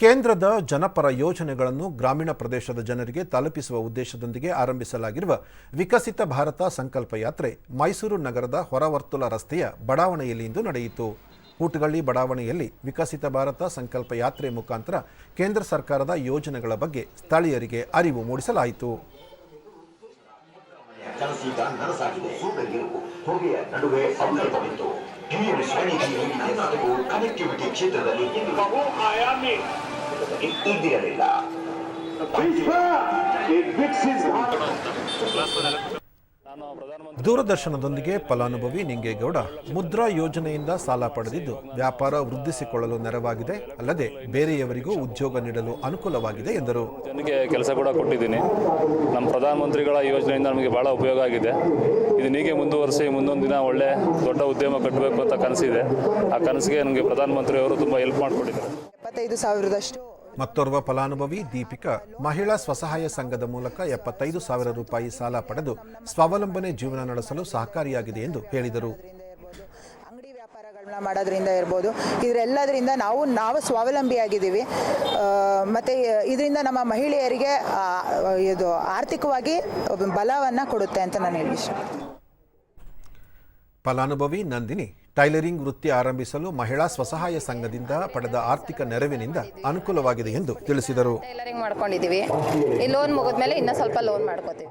ಕೇಂದ್ರದ ಜನಪರ ಯೋಜನೆಗಳನ್ನು ಗ್ರಾಮೀಣ ಪ್ರದೇಶದ ಜನರಿಗೆ ತಲುಪಿಸುವ ಉದ್ದೇಶದೊಂದಿಗೆ ಆರಂಭಿಸಲಾಗಿರುವ ವಿಕಸಿತ ಭಾರತ ಸಂಕಲ್ಪ ಯಾತ್ರೆ ಮೈಸೂರು ನಗರದ ಹೊರವರ್ತುಲ ರಸ್ತೆಯ ಬಡಾವಣೆಯಲ್ಲಿ ಇಂದು ನಡೆಯಿತು. ಊಟಗಳ್ಳಿ ಬಡಾವಣೆಯಲ್ಲಿ ವಿಕಸಿತ ಭಾರತ ಸಂಕಲ್ಪ ಯಾತ್ರೆ ಮುಖಾಂತರ ಕೇಂದ್ರ ಸರ್ಕಾರದ ಯೋಜನೆಗಳ ಬಗ್ಗೆ ಸ್ಥಳೀಯರಿಗೆ ಅರಿವು ಮೂಡಿಸಲಾಯಿತು. ಕ್ಷೇತ್ರದಲ್ಲಿ ಇದ್ದಿರಲಿಲ್ಲ. ದೂರದರ್ಶನದೊಂದಿಗೆ ಫಲಾನುಭವಿ ನಿಂಗೇಗೌಡ ಮುದ್ರಾ ಯೋಜನೆಯಿಂದ ಸಾಲ ಪಡೆದಿದ್ದು ವ್ಯಾಪಾರ ವೃದ್ಧಿಸಿಕೊಳ್ಳಲು ನೆರವಾಗಿದೆ. ಅಲ್ಲದೆ ಬೇರೆಯವರಿಗೂ ಉದ್ಯೋಗ ನೀಡಲು ಅನುಕೂಲವಾಗಿದೆ ಎಂದರು. ನನಗೆ ಕೆಲಸ ಕೂಡ ಕೊಟ್ಟಿದ್ದೀನಿ. ನಮ್ಮ ಪ್ರಧಾನಮಂತ್ರಿಗಳ ಯೋಜನೆಯಿಂದ ನಮಗೆ ಬಹಳ ಉಪಯೋಗ ಆಗಿದೆ. ಇದು ಇದನ್ನೀಗೆ ಮುಂದುವರಿಸಿ ಮುಂದೊಂದು ದಿನ ಒಳ್ಳೆ ದೊಡ್ಡ ಉದ್ಯಮ ಕಟ್ಟಬೇಕು ಅಂತ ಕನಸಿದೆ. ಆ ಕನಸಿಗೆ ನನಗೆ ಪ್ರಧಾನಮಂತ್ರಿಯವರು ತುಂಬ ಹೆಲ್ಪ್ ಮಾಡಿಕೊಟ್ಟಿದ್ದಾರೆ. ಇಪ್ಪತ್ತೈದು ಸಾವಿರದಷ್ಟು ಮತ್ತೋರ್ವ ಫಲಾನುಭವಿ ದೀಪಿಕಾ ಮಹಿಳಾ ಸ್ವಸಹಾಯ ಸಂಘದ ಮೂಲಕ ಎಪ್ಪತ್ತೈದು ಸಾವಿರ ರೂಪಾಯಿ ಸಾಲ ಪಡೆದು ಸ್ವಾವಲಂಬನೆ ಜೀವನ ನಡೆಸಲು ಸಹಕಾರಿಯಾಗಿದೆ ಎಂದು ಹೇಳಿದರು. ಅಂಗಡಿ ವ್ಯಾಪಾರಗಳನ್ನ ಮಾಡೋದ್ರಿಂದ ಇರ್ಬೋದು. ಇದರೆಲ್ಲದರಿಂದ ನಾವು ನಾವು ಸ್ವಾವಲಂಬಿಯಾಗಿದ್ದೀವಿ. ಮತ್ತು ಇದರಿಂದ ನಮ್ಮ ಮಹಿಳೆಯರಿಗೆ ಇದು ಆರ್ಥಿಕವಾಗಿ ಬಲವನ್ನು ಕೊಡುತ್ತೆ ಅಂತ ನಾನು ಹೇಳಿ ಫಲಾನುಭವಿ ನಂದಿನಿ ಟೈಲರಿಂಗ್ ವೃತ್ತಿ ಆರಂಭಿಸಲು ಮಹಿಳಾ ಸ್ವಸಹಾಯ ಸಂಘದಿಂದ ಪಡೆದ ಆರ್ಥಿಕ ನೆರವಿನಿಂದ ಅನುಕೂಲವಾಗಿದೆ ಎಂದು ತಿಳಿಸಿದರು. ಟೈಲರಿಂಗ್ ಮಾಡ್ಕೊಂಡಿದ್ದೀವಿ. ಈ ಲೋನ್ ಮುಗಿದ್ಮೇಲೆ ಇನ್ನೂ ಸ್ವಲ್ಪ ಲೋನ್ ಮಾಡ್ಕೋತೀವಿ.